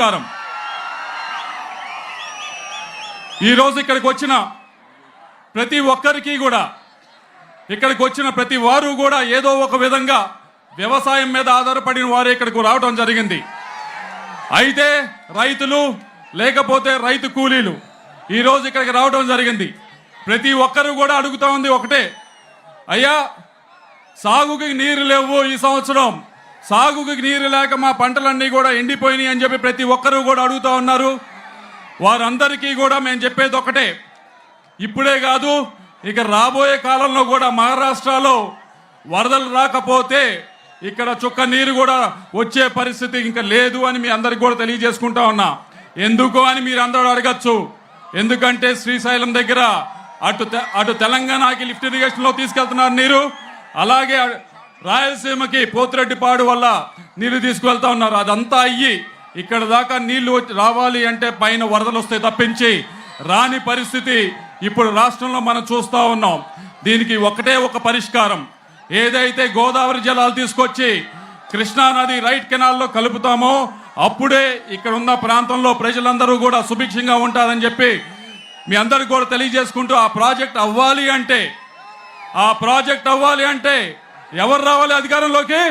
నమస్కారం. ఈరోజు ఇక్కడికి వచ్చిన ప్రతి ఒక్కరికి కూడా ఇక్కడికి వచ్చిన ప్రతి వారు కూడా ఏదో ఒక విధంగా వ్యవసాయం మీద ఆధారపడిన వారు ఇక్కడికి రావడం జరిగింది. అయితే రైతులు లేకపోతే రైతు కూలీలు ఈరోజు ఇక్కడికి రావడం జరిగింది. ప్రతి ఒక్కరు కూడా అడుగుతా ఉంది ఒకటే అయ్యా సాగుకి నీరు లేవు ఈ సంవత్సరం. సాగుకి నీరు లేక మా పంటలన్నీ కూడా ఎండిపోయినాయి అని చెప్పి ప్రతి ఒక్కరూ కూడా అడుగుతా ఉన్నారు. వారందరికీ కూడా మేము చెప్పేది ఒకటే. ఇప్పుడే కాదు ఇక రాబోయే కాలంలో కూడా మహారాష్ట్రలో వరదలు రాకపోతే ఇక్కడ చుక్క నీరు కూడా వచ్చే పరిస్థితి ఇంకా లేదు అని మీ అందరికి కూడా తెలియజేసుకుంటా ఉన్నా. ఎందుకు అని మీరు అందరూ అడగచ్చు. ఎందుకంటే శ్రీశైలం దగ్గర అటు తె- అటు తెలంగాణకి లిఫ్ట్ ఇరిగేషన్లో తీసుకెళ్తున్నారు నీరు. అలాగే రాయలసీమకి పోతిరెడ్డిపాడు వల్ల నీళ్ళు తీసుకువెళ్తా ఉన్నారు. అదంతా అయ్యి ఇక్కడ దాకా నీళ్ళు వచ్చి- రావాలి అంటే పైన వరదలు వస్తాయి తప్పించి రాని పరిస్థితి ఇప్పుడు రాష్ట్రంలో మనం చూస్తూ ఉన్నాం. దీనికి ఒకటే ఒక పరిష్కారం. ఏదైతే గోదావరి జలాలు తీసుకొచ్చి కృష్ణా నది రైట్ కెనాల్లో కలుపుతామో అప్పుడే ఇక్కడ ఉన్న ప్రాంతంలో ప్రజలందరూ కూడా సుభిక్షంగా ఉంటారని చెప్పి మీ అందరికి కూడా తెలియజేసుకుంటూ ఆ ప్రాజెక్ట్ అవ్వాలి అంటే ఆ ప్రాజెక్ట్ అవ్వాలి అంటే ఎవరు రావాలి అధికారంలోకి?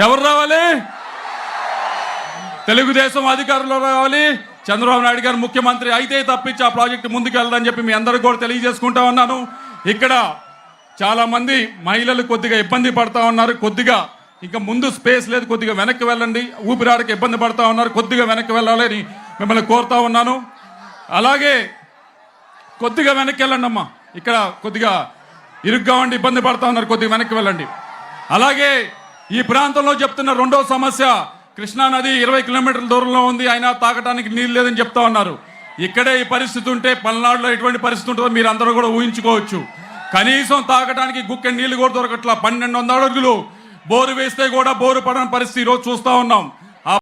ఎవరు రావాలి? తెలుగుదేశం అధికారంలో రావాలి. చంద్రబాబు నాయుడు గారు ముఖ్యమంత్రి అయితే తప్పించి ఆ ప్రాజెక్టు ముందుకు వెళ్ళదని చెప్పి మీ అందరికి కూడా తెలియజేసుకుంటా ఉన్నాను. ఇక్కడ చాలామంది మహిళలు కొద్దిగా ఇబ్బంది పడతా ఉన్నారు. కొద్దిగా ఇంకా ముందు స్పేస్ లేదు. కొద్దిగా వెనక్కి వెళ్ళండి. ఊపిరాడకి ఇబ్బంది పడతా ఉన్నారు. కొద్దిగా వెనక్కి వెళ్ళాలి అని మిమ్మల్ని కోరుతా ఉన్నాను. అలాగే కొద్దిగా వెనక్కి వెళ్ళండి అమ్మా ఇక్కడ కొద్దిగా ఇరుగ్గా ఉండి ఇబ్బంది పడతా ఉన్నారు కొద్దిగా వెనక్కి వెళ్ళండి. అలాగే ఈ ప్రాంతంలో చెప్తున్న రెండో సమస్య కృష్ణా నది ఇరవై కిలోమీటర్ల దూరంలో ఉంది అయినా తాగడానికి నీళ్ళు లేదని చెప్తా ఉన్నారు. ఇక్కడే ఈ పరిస్థితి ఉంటే పల్నాడులో ఎటువంటి పరిస్థితి ఉంటుందో మీరు అందరూ కూడా ఊహించుకోవచ్చు. కనీసం తాగడానికి గుక్కె నీళ్ళు కూడా దొరకట్లా పన్నెండు వందల అడుగులు బోరు వేస్తే కూడా బోరు పడని పరిస్థితి ఈరోజు చూస్తూ ఉన్నాం.